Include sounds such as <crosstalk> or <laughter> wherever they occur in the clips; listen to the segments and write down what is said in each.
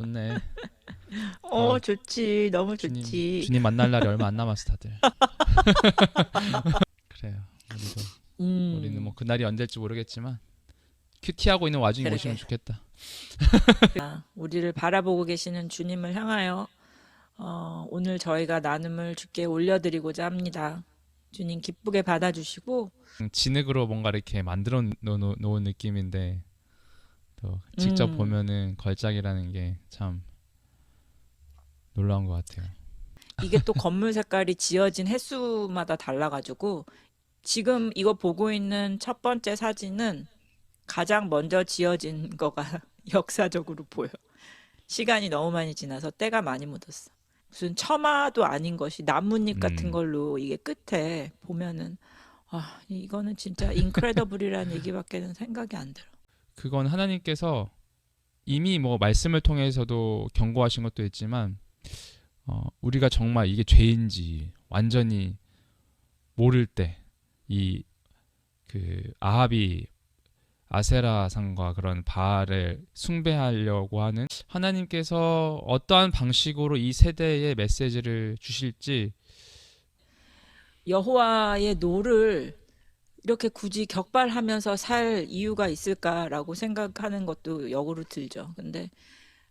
좋네. 어, 어, 좋지. 너무 주님, 좋지. 주님 만날 날이 얼마 안 남았어 다들. <laughs> 그래요. 우리도 음. 우리는 뭐 그날이 언제일지 모르겠지만 큐티하고 있는 와중에 그러게. 오시면 좋겠다. 아, 우리를 바라보고 계시는 주님을 향하여 어, 오늘 저희가 나눔을 주께 올려드리고자 합니다. 주님 기쁘게 받아주시고 음, 진흙으로 뭔가 이렇게 만들어 놓은 느낌인데 또 직접 음. 보면은 걸작이라는 게 참 놀라운 것 같아요. 이게 또 <laughs> 건물 색깔이 지어진 횟수마다 달라가지고 지금 이거 보고 있는 첫 번째 사진은 가장 먼저 지어진 거가 <laughs> 역사적으로 보여. 시간이 너무 많이 지나서 때가 많이 묻었어. 무슨 처마도 아닌 것이 나뭇잎 같은 음. 걸로 이게 끝에 보면은 아 이거는 진짜 인크레더블이라는 얘기밖에는 생각이 안 들어. 그건 하나님께서 이미 뭐 말씀을 통해서도 경고하신 것도 있지만 어, 우리가 정말 이게 죄인지 완전히 모를 때 이 그 아합이 아세라상과 그런 바알을 숭배하려고 하는 하나님께서 어떠한 방식으로 이 세대에 메시지를 주실지 여호와의 노를 이렇게 굳이 격발하면서 살 이유가 있을까라고 생각하는 것도 역으로 들죠. 근데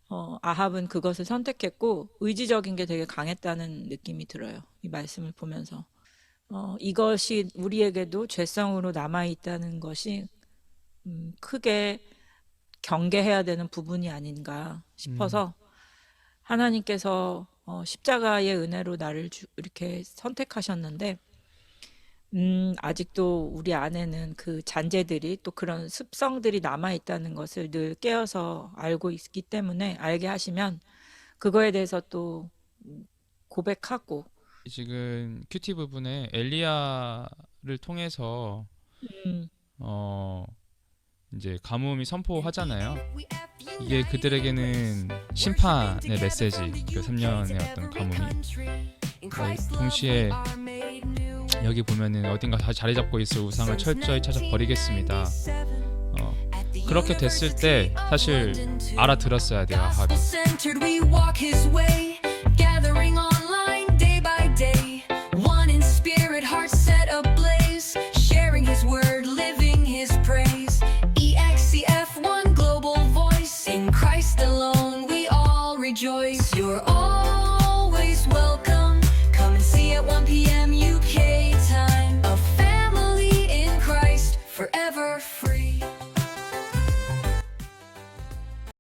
어, 아합은 그것을 선택했고 의지적인 게 되게 강했다는 느낌이 들어요. 이 말씀을 보면서 어, 이것이 우리에게도 죄성으로 남아 있다는 것이 음, 크게 경계해야 되는 부분이 아닌가 싶어서 하나님께서 어, 십자가의 은혜로 나를 주- 이렇게 선택하셨는데 음, 아직도 우리 안에는 그 잔재들이 또 그런 습성들이 남아 있다는 것을 늘 깨어서 알고 있기 때문에 알게 하시면 그거에 대해서 또 음, 고백하고 지금 큐티 부분에 엘리야를 통해서 음, 어 이제 가뭄이 선포하잖아요. 이게 그들에게는 심판의 메시지, 그 3년의 어떤 가뭄이. 어, 동시에 여기 보면은 어딘가 다 자리 잡고 있을 우상을 철저히 찾아 버리겠습니다. 어, 그렇게 됐을 때 사실 알아들었어야 돼요. 아합이.